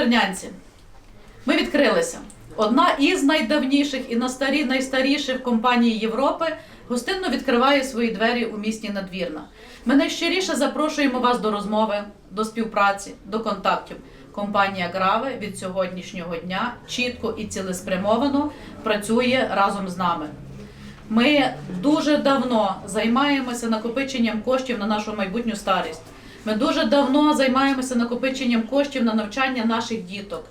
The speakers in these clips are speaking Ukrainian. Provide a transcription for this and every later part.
надвірнянці. Ми відкрилися. Одна із найдавніших і на старі найстаріших компаній Європи гостинно відкриває свої двері у місті Надвірна. Ми найщиріше запрошуємо вас до розмови, до співпраці, до контактів. Компанія Граве від сьогоднішнього дня чітко і цілеспрямовано працює разом з нами. Ми дуже давно займаємося накопиченням коштів на нашу майбутню старість. Ми дуже давно займаємося накопиченням коштів на навчання наших діток.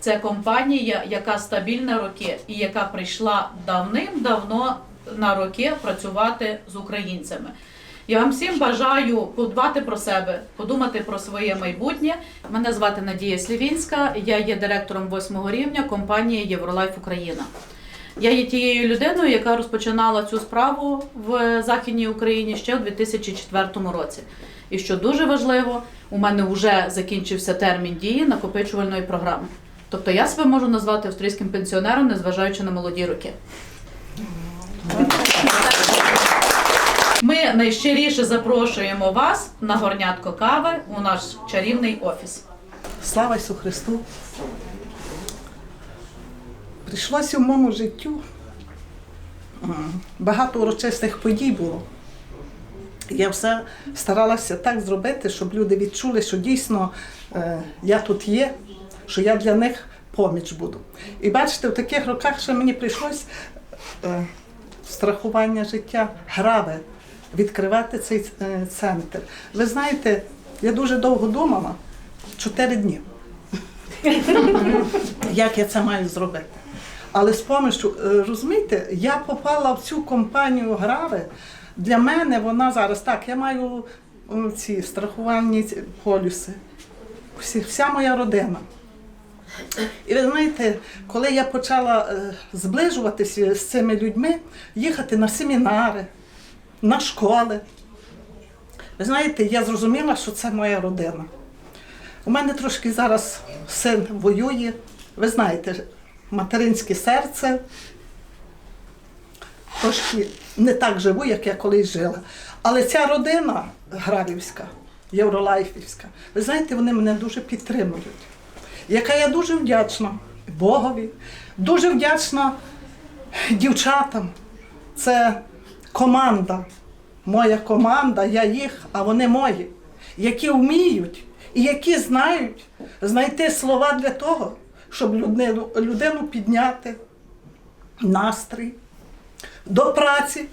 Це компанія, яка стабільна роки і яка прийшла давним-давно на роки працювати з українцями. Я вам всім бажаю подбати про себе, подумати про своє майбутнє. Мене звати Надія Слівінська, я є директором восьмого рівня компанії Євролайф Україна. Я є тією людиною, яка розпочинала цю справу в Західній Україні ще у 2004 році. І що дуже важливо, у мене вже закінчився термін дії накопичувальної програми. Тобто я себе можу назвати австрійським пенсіонером, незважаючи на молоді роки. Ми найщиріше запрошуємо вас на горнятко кави у наш чарівний офіс. Слава Ісу Христу! Прийшлося в моєму життю. Багато урочистих подій було. Я все старалася так зробити, щоб люди відчули, що дійсно е, я тут є, що я для них поміч буду. І бачите, в таких роках ще мені прийшлось е, страхування життя граве, відкривати цей е, центр. Ви знаєте, я дуже довго думала, чотири дні. Як я це маю зробити? Але з помощю, е, розумієте, я попала в цю компанію Грави. Для мене вона зараз так, я маю ці страхувальні полюси. Всі, вся моя родина. І ви знаєте, коли я почала е, зближуватися з цими людьми, їхати на семінари, на школи, ви знаєте, я зрозуміла, що це моя родина. У мене трошки зараз син воює. Ви знаєте, материнське серце. Трошки не так живу, як я колись жила. Але ця родина Гравівська, Євролайфівська, ви знаєте, вони мене дуже підтримують. Яка я дуже вдячна Богові, дуже вдячна дівчатам. Це команда, моя команда, я їх, а вони мої, які вміють і які знають знайти слова для того, щоб людину, людину підняти, настрій, до праці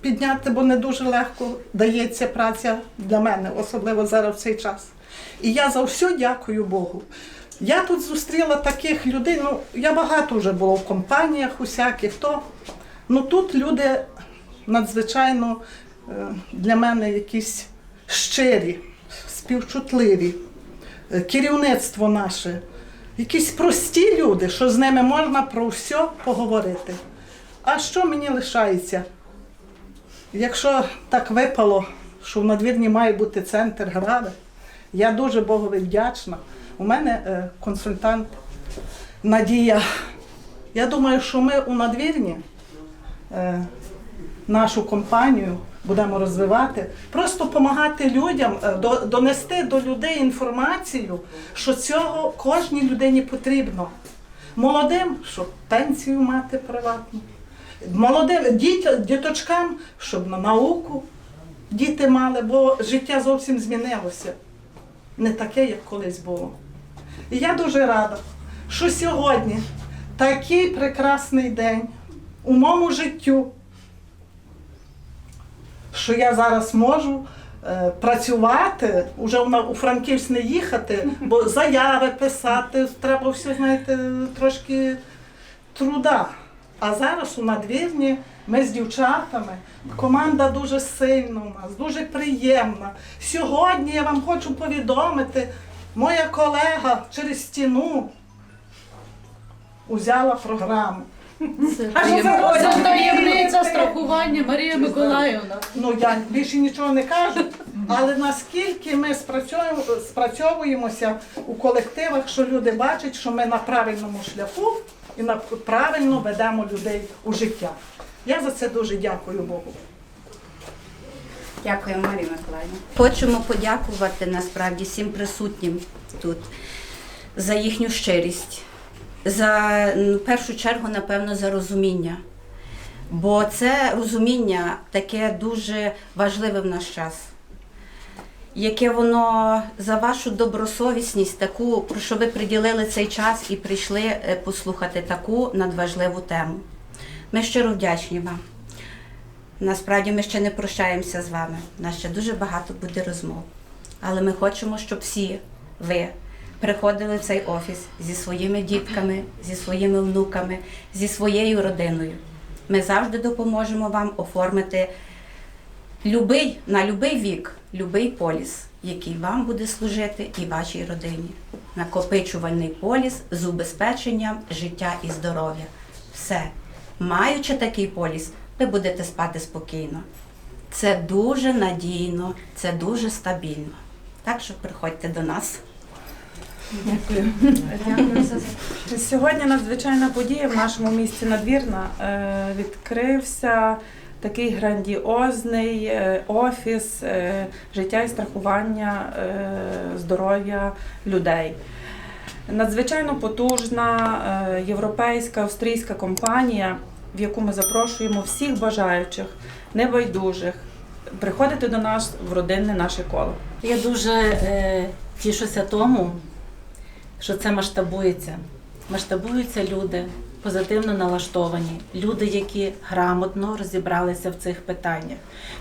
підняти, бо не дуже легко дається праця для мене, особливо зараз в цей час. І я за все дякую Богу. Я тут зустріла таких людей, ну я багато вже було в компаніях усяких, то ну тут люди надзвичайно е, для мене якісь щирі, співчутливі, Е, керівництво наше, якісь прості люди, що з ними можна про все поговорити. А що мені лишається? Якщо так випало, що в надвірні має бути центр грави, я дуже Богові вдячна. У мене е, консультант Надія. Я думаю, що ми у надвірні е, нашу компанію будемо розвивати, просто допомагати людям, е, донести до людей інформацію, що цього кожній людині потрібно. Молодим, щоб пенсію мати приватну, молодим діт, діточкам, щоб на науку діти мали, бо життя зовсім змінилося. Не таке, як колись було. І я дуже рада, що сьогодні такий прекрасний день у моєму життю, що я зараз можу е, працювати, вже у, у Франківськ не їхати, бо заяви писати, треба все, знаєте, трошки труда. А зараз у надвірні ми з дівчатами, команда дуже сильна у нас, дуже приємна. Сьогодні я вам хочу повідомити, моя колега через стіну узяла програму. Це таєм- це таємниця страхування Марія Миколаївна. Ну я більше нічого не кажу. Але наскільки ми спрацьовуємо, спрацьовуємося у колективах, що люди бачать, що ми на правильному шляху і на правильно ведемо людей у життя. Я за це дуже дякую Богу. Дякую, Марія Миколаївна. Хочемо подякувати насправді всім присутнім тут. за їхню щирість, за в першу чергу, напевно, за розуміння. Бо це розуміння таке дуже важливе в наш час. Яке воно за вашу добросовісність, таку, про що ви приділили цей час і прийшли е, послухати таку надважливу тему. Ми щиро вдячні вам. Насправді ми ще не прощаємося з вами. У нас ще дуже багато буде розмов. Але ми хочемо, щоб всі ви приходили в цей офіс зі своїми дітками, зі своїми внуками, зі своєю родиною. Ми завжди допоможемо вам оформити любий, на любий вік, любий поліс, який вам буде служити і вашій родині. Накопичувальний поліс з убезпеченням життя і здоров'я. Все. Маючи такий поліс, ви будете спати спокійно. Це дуже надійно, це дуже стабільно. Так що приходьте до нас. Дякую за сьогодні. Надзвичайна подія в нашому місті Надвірна. Е, Відкрився такий грандіозний е, офіс е, життя і страхування здоров'я людей. Надзвичайно потужна європейська австрійська компанія, в яку ми запрошуємо всіх бажаючих, небайдужих приходити до нас в родинне наше коло. Я дуже е, тішуся тому, що це масштабується. Масштабуються люди, позитивно налаштовані, люди, які грамотно розібралися в цих питаннях,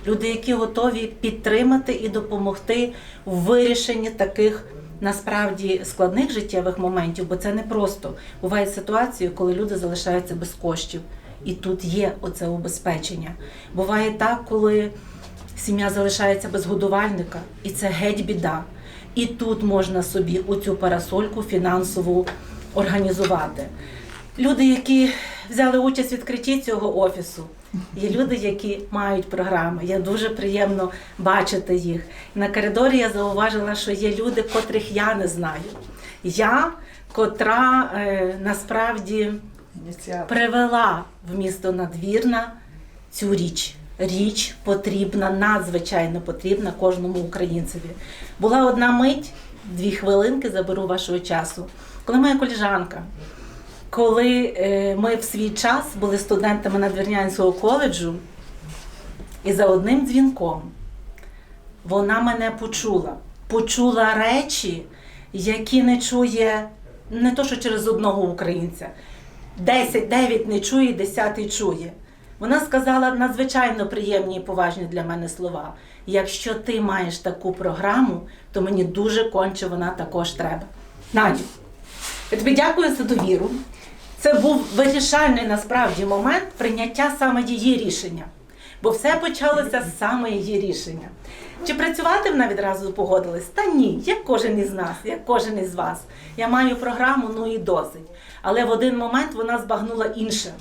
люди, які готові підтримати і допомогти в вирішенні таких насправді складних життєвих моментів, бо це не просто. Бувають ситуації, коли люди залишаються без коштів. І тут є оце убезпечення. Буває так, коли сім'я залишається без годувальника, і це геть біда. І тут можна собі оцю парасольку фінансову організувати. Люди, які взяли участь в відкритті цього офісу, є люди, які мають програми. Я дуже приємно бачити їх. На коридорі я зауважила, що є люди, котрих я не знаю. Я, котра е, насправді привела в місто Надвірна цю річ. Річ потрібна, надзвичайно потрібна кожному українцеві. Була одна мить, дві хвилинки заберу вашого часу. Коли моя коліжанка, коли е, ми в свій час були студентами Надвірнянського коледжу, і за одним дзвінком вона мене почула. Почула речі, які не чує не то, що через одного українця. 10, 9 не чує, 10 чує. Вона сказала надзвичайно приємні і поважні для мене слова. Якщо ти маєш таку програму, то мені дуже конче вона також треба. Надю, я тобі дякую за довіру. Це був вирішальний насправді момент прийняття саме її рішення. Бо все почалося з саме її рішення. Чи працювати вона відразу погодилась? Та ні, як кожен із нас, як кожен із вас. Я маю програму, ну і досить. Але в один момент вона збагнула інше.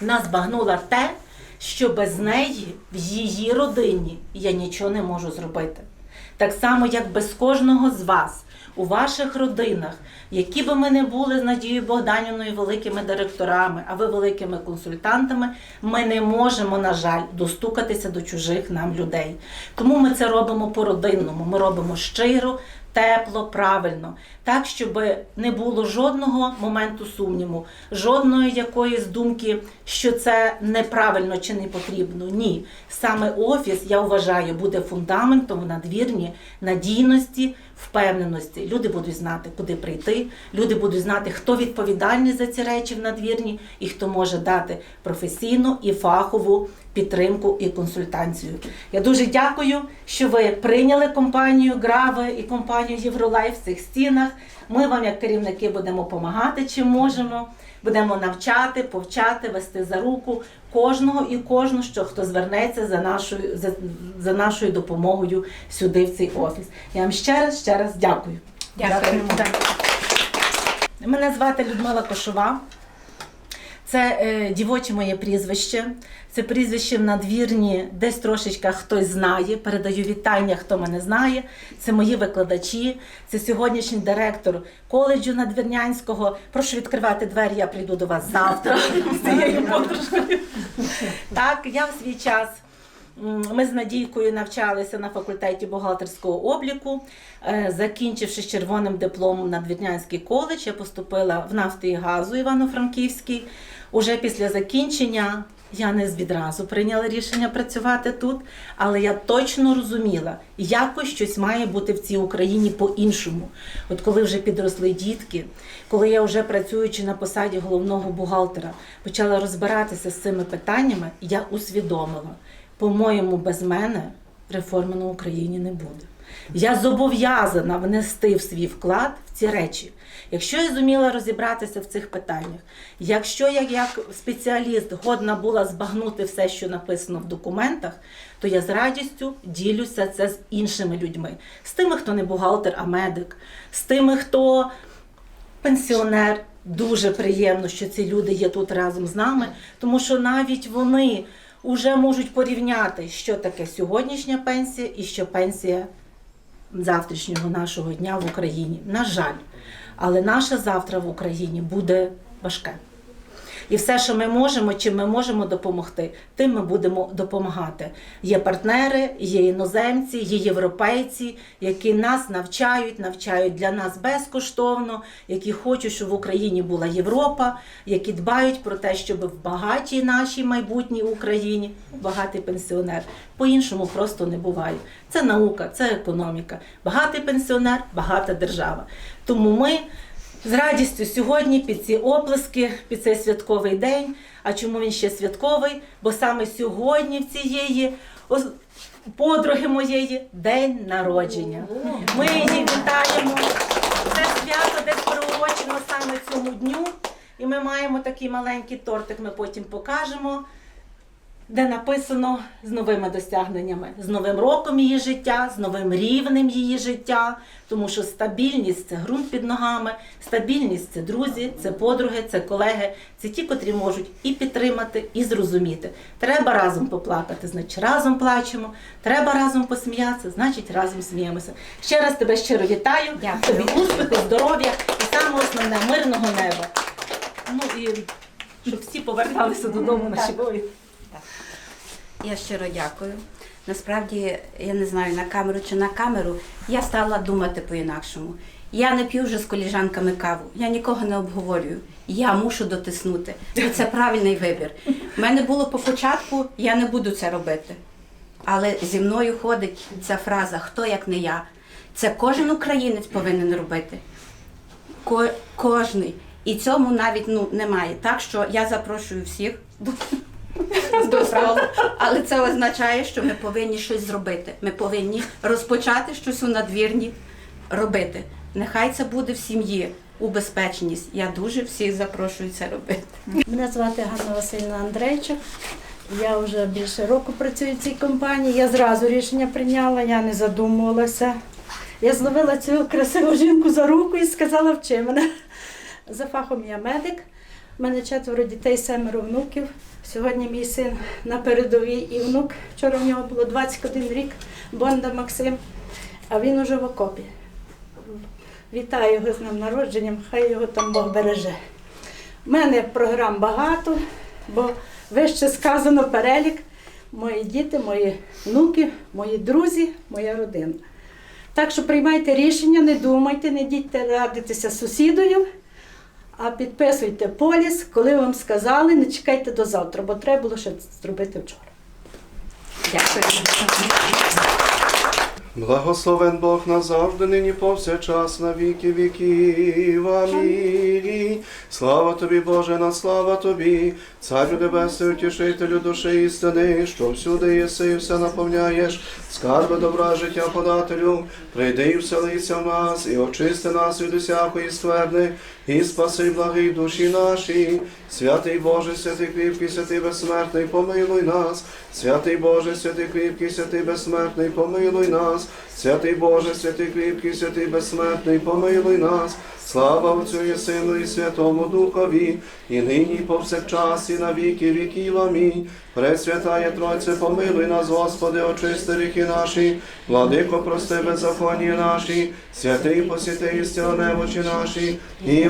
Вона збагнула те, що без неї в її родині я нічого не можу зробити. Так само, як без кожного з вас у ваших родинах, які би ми не були з Надією Богданівною великими директорами, а ви великими консультантами, ми не можемо, на жаль, достукатися до чужих нам людей. Тому ми це робимо по-родинному, ми робимо щиро, тепло, правильно, так, щоб не було жодного моменту сумніву, жодної якоїсь думки, що це неправильно чи не потрібно. Ні, саме офіс, я вважаю, буде фундаментом в надвірні надійності, впевненості. Люди будуть знати, куди прийти. Люди будуть знати, хто відповідальний за ці речі в надвірні і хто може дати професійну і фахову підтримку і консультацію. Я дуже дякую, що ви прийняли компанію Граве і компанію Євролайф в цих стінах. Ми вам, як керівники, будемо допомагати, чим можемо. Будемо навчати, повчати, вести за руку кожного і кожну, що хто звернеться за нашою за, за нашою допомогою сюди в цей офіс. Я вам ще раз ще раз дякую. Дякуємо. Мене звати Людмила Кошова. Це е, дівоче моє прізвище. Це прізвище в надвірні, десь трошечка хтось знає. Передаю вітання, хто мене знає. Це мої викладачі, це сьогоднішній директор коледжу надвірнянського. Прошу відкривати двері, я прийду до вас завтра з цією подружкою. Так, я в свій час Ми з Надійкою навчалися на факультеті бухгалтерського обліку. Е, Закінчивши червоним дипломом на Двірнянський коледж, я поступила в нафти і газу Івано-Франківський. Уже після закінчення я не відразу прийняла рішення працювати тут, але я точно розуміла, якось щось має бути в цій Україні по-іншому. От коли вже підросли дітки, коли я вже працюючи на посаді головного бухгалтера, почала розбиратися з цими питаннями, я усвідомила, по-моєму, без мене реформи на Україні не буде. Я зобов'язана внести в свій вклад в ці речі. Якщо я зуміла розібратися в цих питаннях, якщо я як спеціаліст годна була збагнути все, що написано в документах, то я з радістю ділюся це з іншими людьми, з тими, хто не бухгалтер, а медик, з тими, хто пенсіонер. Дуже приємно, що ці люди є тут разом з нами, тому що навіть вони вже можуть порівняти, що таке сьогоднішня пенсія і що пенсія завтрашнього нашого дня в Україні. На жаль, але наше завтра в Україні буде важке. І все, що ми можемо, чим ми можемо допомогти, тим ми будемо допомагати. Є партнери, є іноземці, є європейці, які нас навчають, навчають для нас безкоштовно, які хочуть, щоб в Україні була Європа, які дбають про те, щоб в багатій нашій майбутній Україні багатий пенсіонер. По-іншому просто не буває. Це наука, це економіка. Багатий пенсіонер, багата держава. Тому ми з радістю сьогодні під ці оплески, під цей святковий день. А чому він ще святковий? Бо саме сьогодні в цієї подруги моєї день народження. Ми її вітаємо. Це свято десь приурочено саме цьому дню. І ми маємо такий маленький тортик, ми потім покажемо де написано з новими досягненнями, з новим роком її життя, з новим рівнем її життя. Тому що стабільність це ґрунт під ногами, стабільність це друзі, це подруги, це колеги, це ті, котрі можуть і підтримати, і зрозуміти. Треба разом поплакати, значить разом плачемо. Треба разом посміятися, значить разом сміємося. Ще раз тебе щиро вітаю. Дякую. Тобі успіху, здоров'я і саме основне мирного неба. Ну і щоб всі поверталися додому на живої. Я щиро дякую. Насправді, я не знаю, на камеру чи на камеру, я стала думати по-інакшому. Я не п'ю вже з коліжанками каву, я нікого не обговорюю. Я мушу дотиснути. І це правильний вибір. У мене було по початку, я не буду це робити. Але зі мною ходить ця фраза Хто як не я? Це кожен українець повинен робити. Ко- кожний. І цьому навіть ну, немає. Так що я запрошую всіх до, до. Але це означає, що ми повинні щось зробити. Ми повинні розпочати щось у надвірні робити. Нехай це буде в сім'ї, у безпечність. Я дуже всіх запрошую це робити. Мене звати Ганна Васильівна Андрейчик. Я вже більше року працюю в цій компанії. Я зразу рішення прийняла, я не задумувалася. Я зловила цю красиву жінку за руку і сказала, вчи мене. За фахом я медик. У мене четверо дітей, семеро внуків. Сьогодні мій син на передовій і внук. Вчора в нього було 21 рік, Бонда Максим, а він уже в окопі. Вітаю його з днем народженням, хай його там Бог береже. У мене програм багато, бо вище сказано перелік. Мої діти, мої внуки, мої друзі, моя родина. Так що приймайте рішення, не думайте, не дійте радитися з сусідою, а підписуйте поліс, коли вам сказали, не чекайте до завтра, бо треба було ще зробити вчора. Дякую. Благословен Бог назавжди, нині повсякчас, на віки віків. Амінь. Слава тобі, Боже, на слава тобі, Царю Небесний, утішителю душі істини, що всюди єси і все наповняєш, скарби добра життя подателю, прийди і вселися в нас, і очисти нас від усякої скверни, і спаси благі душі наші. Святий Боже, святий кріпкий, святий безсмертний, помилуй нас. Святий Боже, святий кріпкий, святий безсмертний, помилуй нас. Святий Боже, святий кріпкий, святий безсмертний, помилуй нас. Слава Отцю і Сину і Святому Духові, і нині, і повсякчас, і на віки віків. Амінь. Пресвятає Тройце, помилуй нас, Господи, очисти ріхи наші, владико, прости беззаконні наші, святий посіти істина немочі наші,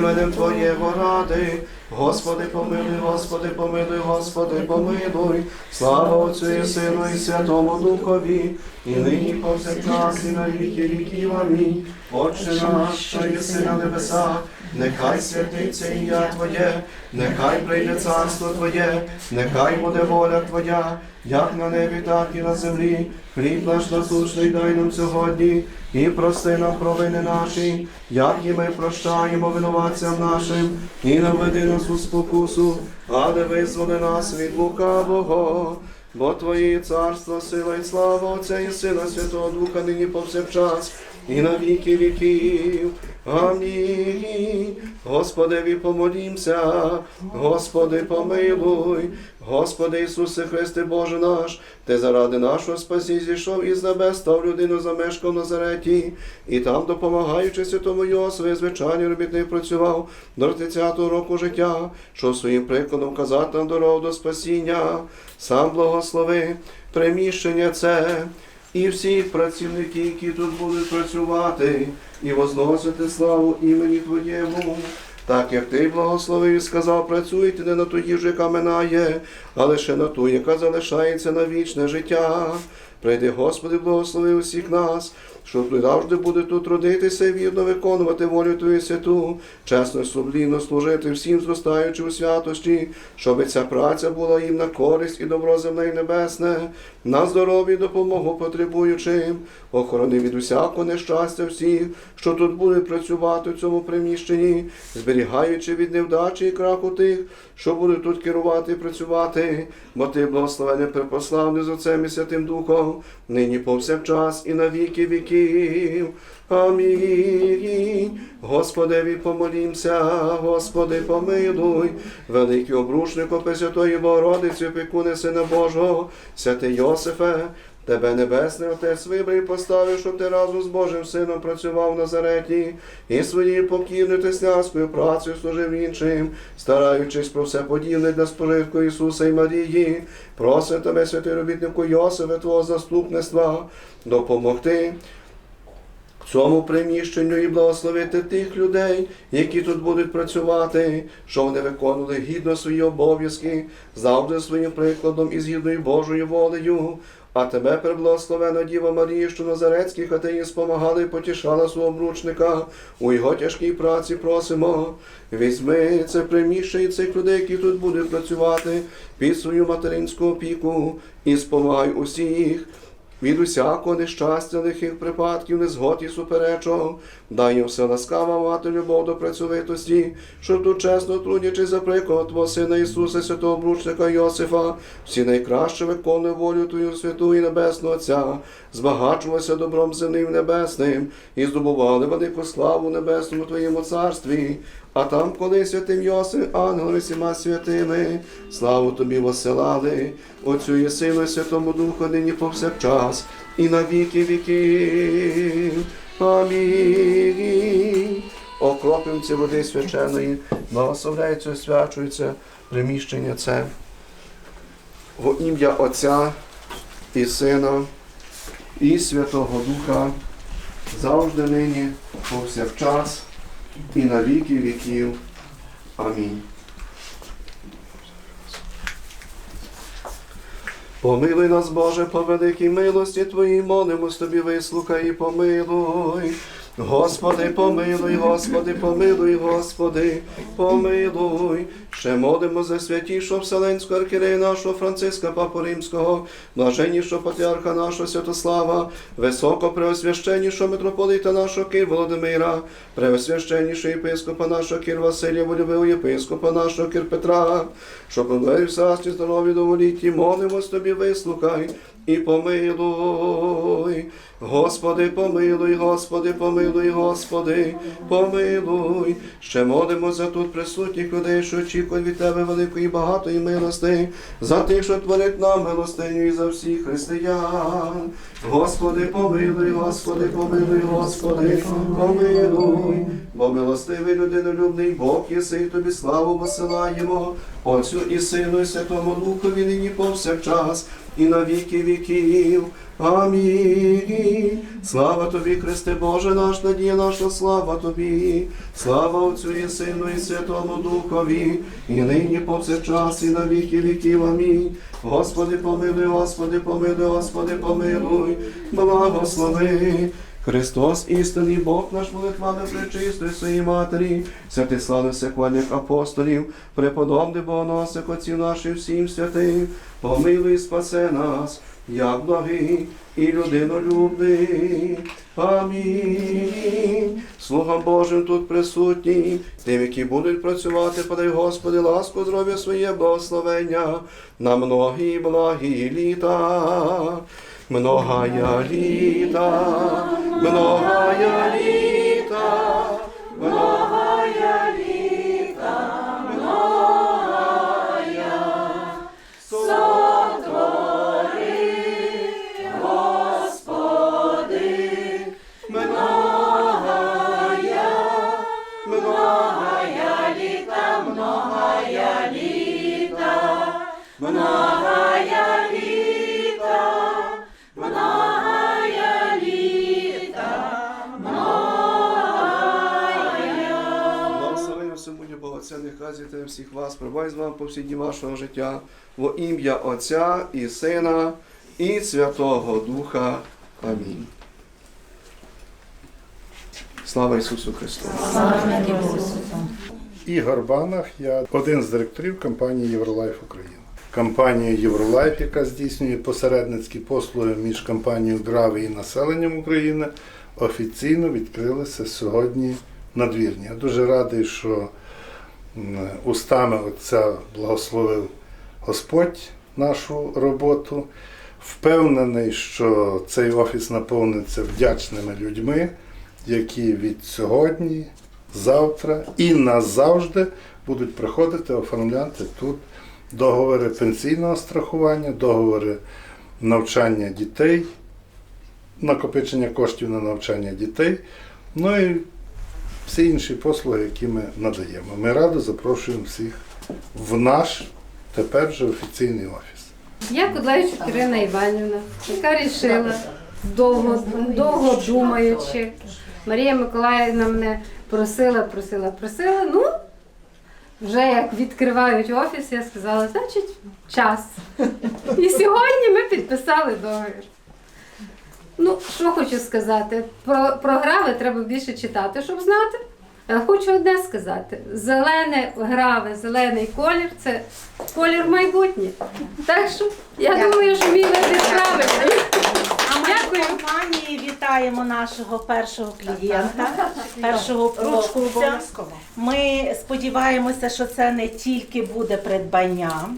іменем Твоєго ради. Господи, помилуй, Господи, помилуй, Господи, помилуй. Слава Отцю і Сину і Святому Духові, і нині повсякчас, і на віки віків. Амінь. Отче наш, що єси на небесах, нехай святиться ім'я Твоє, нехай прийде царство Твоє, нехай буде воля Твоя, як на небі, так і на землі. Хліб наш насущний дай нам сьогодні, і прости нам провини наші, як і ми прощаємо винуватцям нашим, і не веди нас у спокусу, але визволи нас від лукавого. Бо Твоє царство, сила і слава Отця і Сина Святого Духа нині повсякчас, і на віки віків. Амінь. Господеві помолімся, Господи помилуй, Господи Ісусе Христе Боже наш, Ти заради нашого спасі зійшов із небес, став людину замешкав в Назареті, і там, допомагаючи святому Йосифі, звичайний робітник працював до 30-го року життя, що своїм прикладом казати нам дорогу до спасіння, сам благослови приміщення це і всі працівники, які тут будуть працювати, і возносити славу імені Твоєму. Так як ти благословив і сказав, працюйте не на ту їжу, яка минає, а лише на ту, яка залишається на вічне життя. Прийди, Господи, благослови усіх нас, щоб завжди буде тут родитися і вірно виконувати волю Твою святу, чесно і сумлінно служити всім, зростаючи у святості, щоб ця праця була їм на користь і добро земне і небесне, на здоров'я допомогу потребуючим, охорони від усякого нещастя всіх, що тут будуть працювати в цьому приміщенні, зберігаючи від невдачі і краху тих, що будуть тут керувати і працювати, бо ти благословений препославний з Отцем і Святим Духом, нині повсякчас і на віки віків. Амінь. Господеві помолімся, Господи, помилуй, великий обрушнику Пресвятої Богородиці, опікуни Сина Божого, святий Йосифе, Тебе Небесний Отець вибрав поставив, щоб ти разом з Божим Сином працював в Назареті і своєю покірною тесляцькою працею служив іншим, стараючись про все подібне для спожитку Ісуса і Марії, просимо тебе, святий робітнику Йосифе, Твого заступництва, допомогти в цьому приміщенню і благословити тих людей, які тут будуть працювати, що вони виконували гідно свої обов'язки, завжди своїм прикладом і згідною Божою волею. А тебе, преблагословена Діва Марія, що Назарецькій хатині спомагала і потішала свого обручника, у його тяжкій праці просимо. Візьми це приміщення цих людей, які тут будуть працювати, під свою материнську опіку і спомагай усіх від усякого нещастя, лихих припадків, незгод і суперечок, дай їм все ласкава мати любов до працьовитості, щоб тут чесно трудячи за приклад Твого Сина Ісуса, святого обручника Йосифа, всі найкраще виконує волю Твою святу і небесного Отця, збагачувалися добром земним небесним, і здобували велику славу небесному Твоєму царстві. А там, коли святим Йосиф, ангели всіма святими, славу тобі восилали, Отцю і Сину, і Святому Духу, нині повсякчас, і на віки віків. Амінь. Окропим ці води свяченої, благословляється, освячується приміщення це. Во ім'я Отця і Сина, і Святого Духа, завжди нині, повсякчас і на віки віків. Амінь. Помилуй нас, Боже, по великій милості Твоїй, молимось Тобі, вислухай і помилуй. Господи, помилуй, Господи, помилуй, Господи, помилуй. Ще молимо за святішого Вселенського архірея нашого Франциска Папу Римського, блаженнішого патріарха нашого Святослава, високопреосвященнішого митрополита нашого Кир Володимира, преосвященнішого єпископа нашого Кир Василія, волюбив єпископа нашого Кир Петра, щоб помилуй всасті здорові доволіті, молимось тобі, вислухай і помилуй. Господи, помилуй, Господи, помилуй, Господи, помилуй. Ще молимо за тут присутніх людей, що очікують від Тебе великої багатої милости, за тих, що творить нам милостиню і за всіх християн. Господи, помилуй, Господи, помилуй, Господи, помилуй, бо милостивий людинолюбний Бог єси, тобі славу посилаємо, Отцю і Сину, і Святому Духові нині повсякчас, і на віки віків. Амінь. Слава тобі, Христе Боже наш, надія наша, слава тобі. Слава Отцю і Сину і Святому Духові, і нині повсякчас, і на віки віків. Амінь. Господи, помилуй, Господи, помилуй, Господи, помилуй, благослови. Христос, істинний Бог наш молитвами пречистої своїй матері, святих славних секвальних апостолів, преподобних богоносих отців наших всім святим, помилуй, спасе нас, як благий і людинолюбний. Амінь. Слугам Божим тут присутнім, тим, які будуть працювати, подай Господи, ласку, здоров'я своє благословення на многі благі літа. Многая літа, многая літа, многая літа, многая сотвори, Господи, многая, многая літа, многая літа, многая Нехай всіх вас, прибай з вами по всі дні вашого життя, во ім'я Отця і Сина і Святого Духа. Амінь. Слава Ісусу Христу! Ігор Банах, я один з директорів компанії Євролайф Україна. Компанія Євролайф, яка здійснює посередницькі послуги між компанією Драви і населенням України, офіційно відкрилася сьогодні на двірні. Я дуже радий, що устами Отця благословив Господь нашу роботу. Впевнений, що цей офіс наповниться вдячними людьми, які від сьогодні, завтра і назавжди будуть приходити оформляти тут договори пенсійного страхування, договори навчання дітей, накопичення коштів на навчання дітей, ну і всі інші послуги, які ми надаємо. Ми радо запрошуємо всіх в наш тепер вже офіційний офіс. Я Кудлевич Ірина Іванівна, яка рішила, довго, довго думаючи. Марія Миколаївна мене просила, просила, просила. Ну, вже як відкривають офіс, я сказала, значить, час. І сьогодні ми підписали договір. Ну, що хочу сказати, про програми треба більше читати, щоб знати. Хочу одне сказати: зелене граве, зелений колір це колір майбутнє. Так що я думаю, що мій вибір правильний. Компанії вітаємо нашого першого клієнта, першого покупця. Ми сподіваємося, що це не тільки буде придбання,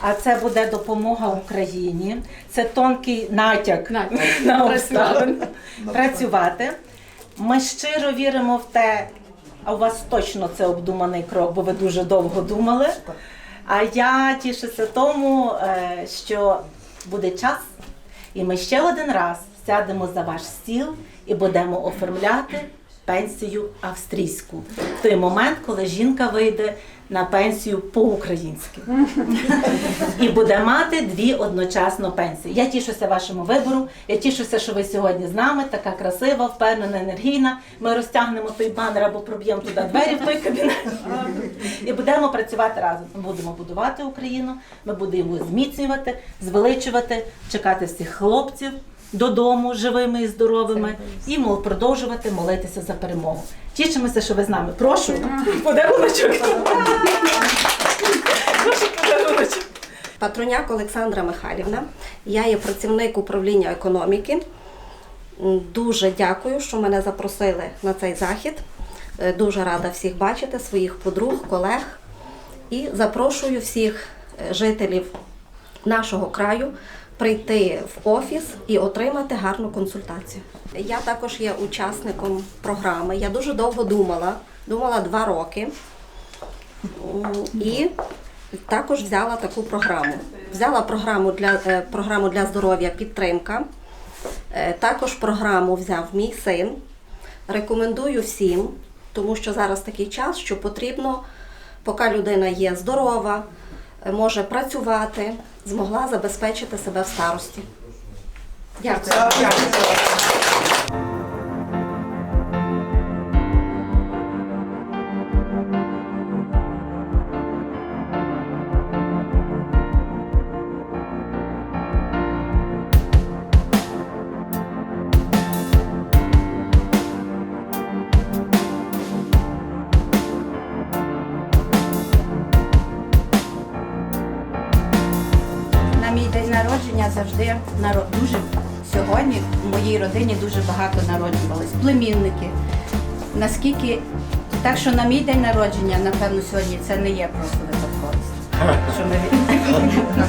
а це буде допомога Україні. Це тонкий натяк на обставин. Працювати. Ми щиро віримо в те, а у вас точно це обдуманий крок, бо ви дуже довго думали. А я тішуся тому, е, що буде час, і ми ще один раз сядемо за ваш стіл і будемо оформляти пенсію австрійську. В той момент, коли жінка вийде на пенсію по-українськи. І буде мати дві одночасно пенсії. Я тішуся вашому вибору. Я тішуся, що ви сьогодні з нами, така красива, впевнена, енергійна. Ми розтягнемо той банер або проб'ємо туди двері в той кабінет. І будемо працювати разом. Ми будемо будувати Україну, ми будемо зміцнювати, звеличувати, чекати всіх хлопців додому живими і здоровими, і мол, продовжувати молитися за перемогу. Тішимося, що ви з нами. Прошу, подаруночок. Прошу подаруночок. Патроняк Олександра Михайлівна. Я є працівник управління економіки. Дуже дякую, що мене запросили на цей захід. Е, Дуже рада всіх бачити, своїх подруг, колег. І запрошую всіх е, жителів нашого краю прийти в офіс і отримати гарну консультацію. Я також є учасником програми. Я дуже довго думала, думала два роки. І також взяла таку програму. Взяла програму для, е, програму для здоров'я підтримка. Е, Також програму взяв мій син. Рекомендую всім, тому що зараз такий час, що потрібно, поки людина є здорова, може працювати, змогла забезпечити себе в старості. Дякую. Завжди народ дуже сьогодні в моїй родині дуже багато народжувались. Племінники. Наскільки так що на мій день народження, напевно, сьогодні це не є просто випадковість. Що ми від-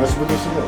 Нас буде сюди.